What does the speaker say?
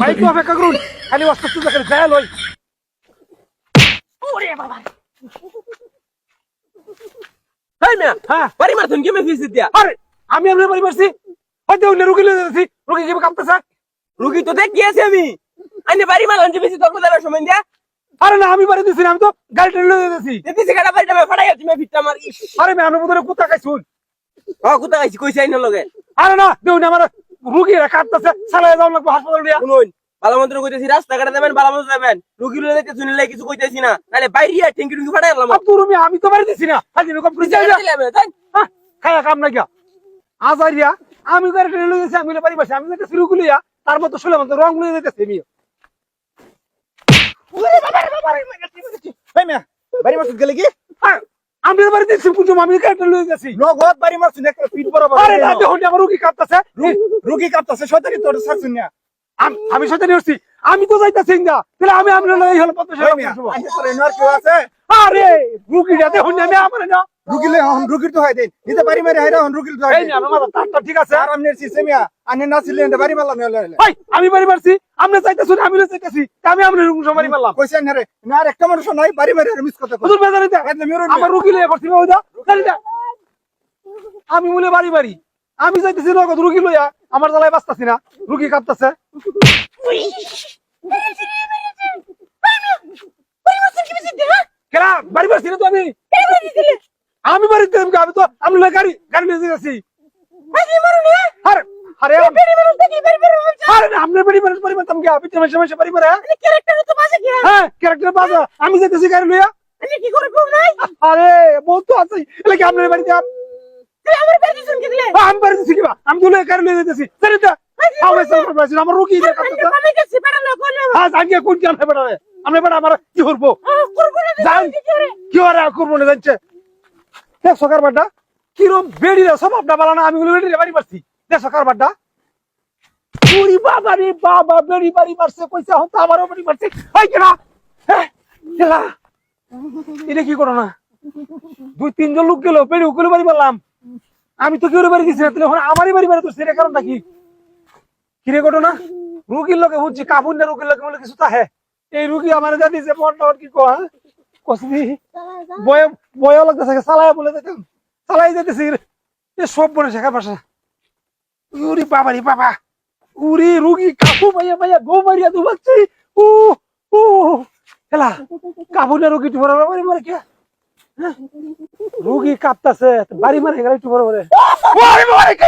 ভাই একটু অপেক্ষা করুন। খালি অস্ত অস্ত দেখেন যায় লই হাই মিয়া হ্যাঁ। বাড়ি মারছেন কেমন ফিস দিয়া? আরে আমি আপনার বাড়ি পারছি হয়তো অন্য রুগী লয়ে যাচ্ছি। রুগী কীভাবে কাঁপতেছে? রুগী তো দেখ গিয়েছি আমি। আইনে বাড়ি মারলাম যে বেশি তর্ক দেবার সময় দিয়া। আরে না আমি বাড়ি দিছি আমি তো গাড়ি টেনে লয়ে যাচ্ছি। দিতেছি কাটা বাড়িটা ফাটাই আছি মেয়ে ফিটটা আমার। ইস আরে মে আমি বোধহয় কোথা খাইছুন ও কোথায় আইছি কইছি আইনের লগে। আরে না দেখুন আমার রুগী কাঁপতেছে চালাই যাওয়া লাগবো হাসপাতাল দিয়া শুনুন ভালো মন্ত্র কইতেছি রাস্তাঘাটে যাবেন ভালো মন্ত্র যাবেন রুগী লয়ে দেখতে শুনিলে কিছু কইতেছি না নাহলে বাইরে টেঙ্কি টুঙ্কি ফাটাই গেলাম রুমি আমি তো বাড়ি দিছি না হাজি কম করে যাই খায়া কাম না গিয়া আজারিয়া আমি গাড়ি টেনে লয়ে যাচ্ছি আমি বাড়ি বসে আমি যেতে শুরু করিয়া তার মতো শুনলাম তো রং লয়ে যেতেছে আমি বাড়ি মারছিস গেলে কি বাড়ি বরাবর আরে না দেখুন আমার রুগী কাঁপতেছে। রুগী কাঁপতাছে শয়তানি তোর ছাড়ছুন না? আমি নিয়েছি আমি তো যাইতেছি না। তাহলে আমি আমরা হলো আছে? আরে রুগীটা দেখুন আমি আমার না। রুগী লে হন রুগীর তো হয় দেন। নিতে বাড়ি মারি হাইরা হন তো হয় এই না আমার তারটা ঠিক আছে? আর আমনের সিসে মিয়া আনে না ছিলে এনে বাড়ি মারলাম ভাই আমি বাড়ি মারছি আমরা চাইতেছি না আমি চাইতেছি আমি আমরা রুগী সবারই মারলাম। কইছেন না রে না আর একটা মানুষ নাই বাড়ি মারি আর মিস কথা কই হুজুর বেজার দিতে একদম মেরুন আমার রুগী লইয়া পড়ছি বাবু দা আমি বলে বাড়ি বাড়ি আমি চাইতেছি নগদ রুগী লইয়া আমার জ্বালায় বাঁচতাছি না রুগী কাঁপতাছে। বাড়ি বাড়ছি না তো আমি। আমি বাড়িতে আমি আমি তো আমি গাড়ি গাড়ি নিয়ে আরে আরে আরে আপনার বাড়ি আপনি মাসে মাসে বাড়ি হ্যাঁ? ক্যারেক্টার বাজা আমি যাইতেছি গাড়ি লইয়া। আরে বহুত তো আছে এলে কি আপনার বাড়িতে আপ- আ, আমি বাড়ি দিছি কিবা আমি তো গাড়ি লইয়া যাইতেছি। জানি তো আমার রুগী হ্যাঁ জানিয়ে কোন জানা বেড়ারে আমরা বেড়া আমার কি করব? কি আর করব না জানছে? দেখ সকার বাড্ডা, কিরম বেড়ি রে, সব আপনার বালা না আমি বলে বেড়ি বাড়ি পারছি দেখ সকার বাড্ডা। পুরি বাবা রে বাবা, বেড়ি বাড়ি মারছে, কইছে হতো আমারও বাড়ি মারছে। হাই কেনা কেলা এটা কি করো না? দুই, তিনজন লোক গেল, বেড়ি উকুলে বাড়ি পারলাম আমি তো কেউ বাড়ি দিছি না এখন আমারই বাড়ি বাড়ি তো সেটা কারণটা কি কিরে ঘটনা? রুগীর লোকে বুঝছি কাবুন না রুগীর লোকে বলে কিছু তাহে এই রুগী আমার যা দিছে মনটা ওর কি কয়া কসবি বয় বয় লাগতেছে চালায় বলে যেতাম চালাই যেতেছি এ সব বলে শেখা পাশা উরি বাবা রে বাবা। উরি রুগী কাকু ভাইয়া ভাইয়া গো মারিয়া দুবাচ্ছি ও ও হেলা কাবুন না রুগী টুবরা বাড়ি মারে কে? হ্যাঁ? রুগী কাঁপতাছে বাড়ি মারে গেলে টুবরা মারে মারে কে